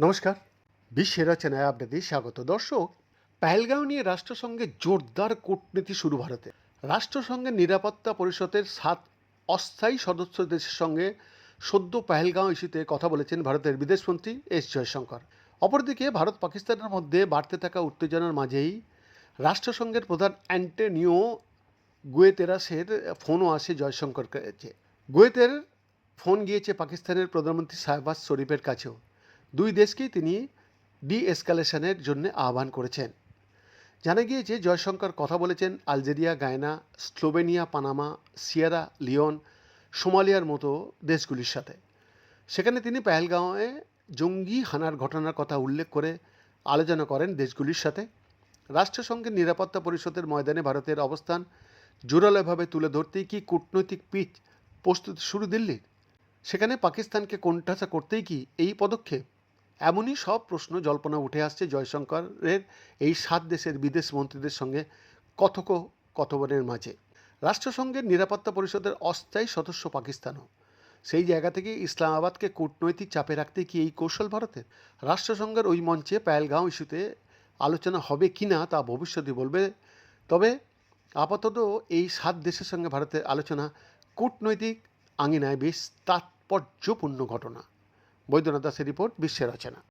নমস্কার। বিশ্বের রচনায় আপনাদের স্বাগত। দর্শক, পেহেলগাঁও নিয়ে রাষ্ট্রসংঘের জোরদার কূটনীতি শুরু ভারতে। রাষ্ট্রসংঘের নিরাপত্তা পরিষদের সাত অস্থায়ী সদস্য দেশের সঙ্গে সদ্য পেহেলগাঁও ইস্যুতে কথা বলেছেন ভারতের বিদেশমন্ত্রী এস জয়শঙ্কর। অপরদিকে ভারত পাকিস্তানের মধ্যে বাড়তে থাকা উত্তেজনার মাঝেই রাষ্ট্রসংঘের প্রধান অ্যান্টনিও গুয়েতেরাসের ফোনও আসে জয়শঙ্কর কাছে গুয়েতের ফোন গিয়েছে পাকিস্তানের প্রধানমন্ত্রী শাহবাজ শরীফের কাছেও। দুই দেশকেই তিনি ডি এসকালেশনের জন্য আহ্বান করেছেন। জানা গিয়েছে, জয়শঙ্কর কথা বলেছেন, Algeria, Guyana, Slovenia, Panama, Sierra, Leone, সোমালিয়ার মতো দেশগুলির সাথে। সেখানে তিনি পেহেলগাঁওয়ে জঙ্গি হানার ঘটনার কথা উল্লেখ করে আলোচনা করেন দেশগুলির সাথে। রাষ্ট্রসংঘের নিরাপত্তা পরিষদের ময়দানে ভারতের অবস্থান জোরালোভাবে তুলে ধরতেই কি কূটনৈতিক পিচ প্রস্তুতি শুরু দিল্লির। সেখানে পাকিস্তানকে কোণঠাসা করতেই কি এই পদক্ষেপ? এমনই সব প্রশ্ন জল্পনা উঠে আসছে জয়শঙ্করের এই সাত দেশের বিদেশ মন্ত্রীদের সঙ্গে কথোপকথনের মাঝে। রাষ্ট্রসংঘের নিরাপত্তা পরিষদের অস্থায়ী সদস্য পাকিস্তানও। সেই জায়গা থেকে ইসলামাবাদকে কূটনৈতিক চাপে রাখতে কি এই কৌশল ভারতের? রাষ্ট্রসংঘের ওই মঞ্চে পায়েলগাঁও ইস্যুতে আলোচনা হবে কি না তা ভবিষ্যতে বলবে। তবে আপাতত এই সাত দেশের সঙ্গে ভারতের আলোচনা কূটনৈতিক আঙিনায় বেশ তাৎপর্যপূর্ণ ঘটনা। বৈদ্যনাথ দাসের রিপোর্ট বিশ্বের রচনা